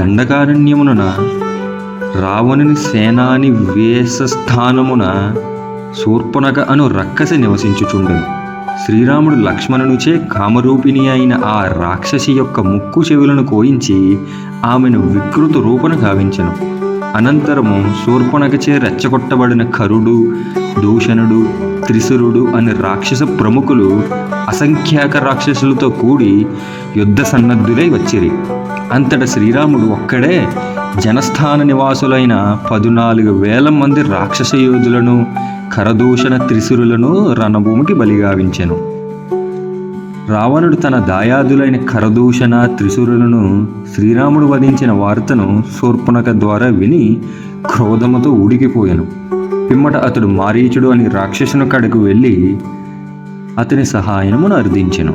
దండకారణ్యమున రావణుని సేనాని వేషస్థానమున శూర్పణక అను రక్కసి నివసించుచుండెను. శ్రీరాముడు లక్ష్మణునిచే కామరూపిణి అయిన ఆ రాక్షసి యొక్క ముక్కు చెవులను కోయించి ఆమెను వికృత రూపను గావించెను. అనంతరము శూర్పణకచే రెచ్చగొట్టబడిన కరుడు దూషణుడు త్రిశురుడు అనే రాక్షస ప్రముఖులు అసంఖ్యాక రాక్షసులతో కూడి యుద్ధ సన్నద్ధులై వచ్చిరి. అంతట శ్రీరాముడు ఒక్కడే జనస్థాన నివాసులైన పదునాలుగు వేల మంది రాక్షస యోధులను కరదూషణ త్రిశురులను రణభూమికి బలిగావించెను. రావణుడు తన దాయాదులైన కరదూషణ త్రిశూరులను శ్రీరాముడు వధించిన వార్తను శూర్పణక ద్వారా విని క్రోధముతో ఉడికిపోయాను. పిమ్మట అతడు మారీచుడు అని రాక్షసుని కడకు వెళ్ళి అతని సహాయమును అర్థించెను